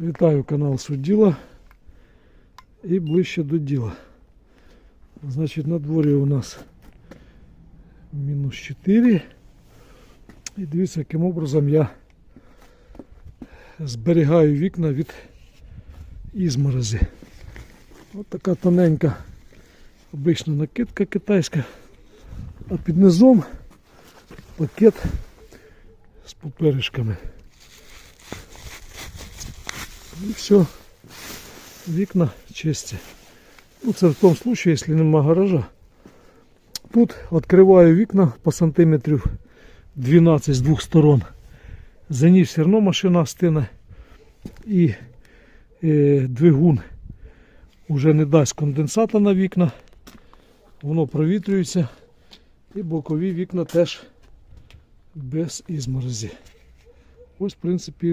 Вітаю канал Судділа і ближче до діла. Значить, на дворі у нас мінус 4. І дивіться, яким образом я зберігаю вікна від ізморози. Ось така тоненька обична накидка китайська, а під низом пакет з поперечками. І все, вікна чисті. Ну, це в тому случае, якщо нема гаража. Тут відкриваю вікна по сантиметрів 12 з двох сторон. За ній все одно машина стине. І е, двигун вже не дасть конденсата на вікна. Воно провітрюється. І бокові вікна теж без ізморозі. Ось, в принципі.